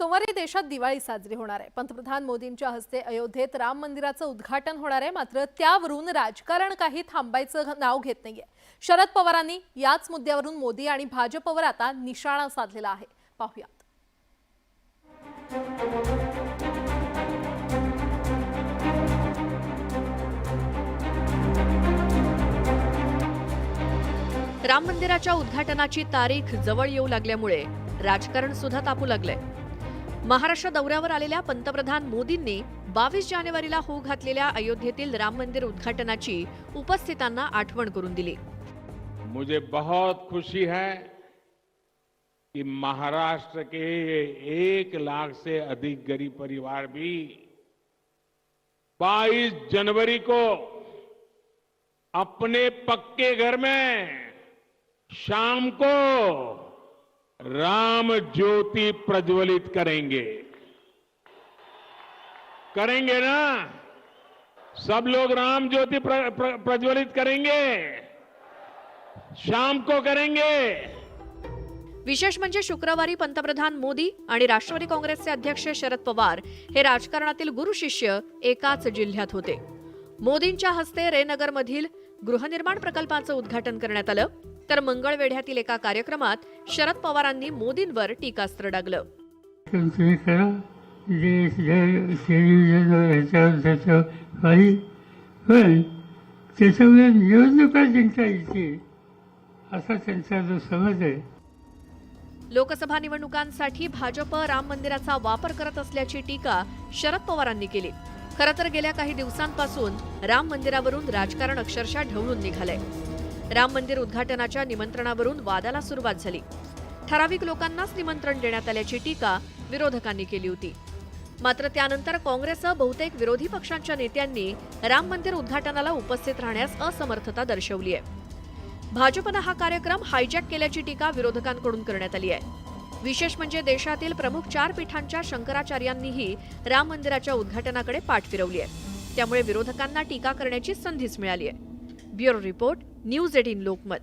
सोमवारी देशात दिवाळी साजरी होणार आहे. पंतप्रधान मोदींच्या हस्ते अयोध्येत राम मंदिराचं उद्घाटन होणार आहे. मात्र त्यावरून राजकारण काही थांबायचं नाव घेत नाहीये. शरद पवारांनी याच मुद्द्यावरून मोदी आणि भाजपवर आता निशाणा साधलेला आहे. पाहुयात. राम मंदिराच्या उद्घाटनाची तारीख जवळ येऊ लागल्यामुळे राजकारण सुद्धा तापू लागलंय. महाराष्ट्र दौऱ्यावर आलेल्या पंतप्रधान मोदींनी बावीस जानेवारीला होऊ घातलेल्या अयोध्येतील राम मंदिर उद्घाटनाची उपस्थितांना आठवण करून दिली. मुझे बहुत खुशी है कि महाराष्ट्र के एक लाख से अधिक गरीब परिवार भी 22 जनवरी को अपने पक्के घर में शाम को राम ज्योति प्रज्वलित करेंगे। करेंगे ना? सब लोग राम ज्योति प्र, प्र, प्रज्वलित करेंगे। शाम को करेंगे। विशेष म्हणजे शुक्रवारी पंतप्रधान मोदी आणि राष्ट्रवादी काँग्रेसचे अध्यक्ष शरद पवार हे राजकारणातील गुरु शिष्य एकाच जिल्ह्यात होते. मोदींच्या हस्ते रेनगरमधील गृहनिर्माण प्रकल्पाचं उद्घाटन करण्यात आलं. तर मंगळवेढ्यातील एका कार्यक्रमात शरद पवारांनी मोदींवर टीकास्त्र डागलं. त्याच्यामुळे निवडणुका जिंकता येतील असा त्यांचा जो समज आहे लोकसभा निवडणुकांसाठी भाजप राम मंदिराचा वापर करत असल्याची टीका शरद पवारांनी केली. खरं तर गेल्या काही दिवसांपासून राम मंदिरावरून राजकारण अक्षरशः ढवळून निघालंय. राम मंदिर उद्घाटनाच्या निमंत्रणावरून वादाला सुरुवात झाली. ठराविक लोकांनाच निमंत्रण देण्यात आल्याची टीका विरोधकांनी केली होती. मात्र त्यानंतर काँग्रेससह बहुतेक विरोधी पक्षांच्या नेत्यांनी राम मंदिर उद्घाटनाला उपस्थित राहण्यास असमर्थता दर्शवली आहे भाजपनं हा कार्यक्रम हायजॅक केल्याची टीका विरोधकांकडून करण्यात आली आहे विशेष म्हणजे देशातील प्रमुख चार पीठांच्या शंकराचार्यांनीही राम मंदिराच्या उद्घाटनाकडे पाठ फिरवली आहे. त्यामुळे विरोधकांना टीका करण्याची संधीच मिळाली आहे. Bureau report news eighteen Lokmat.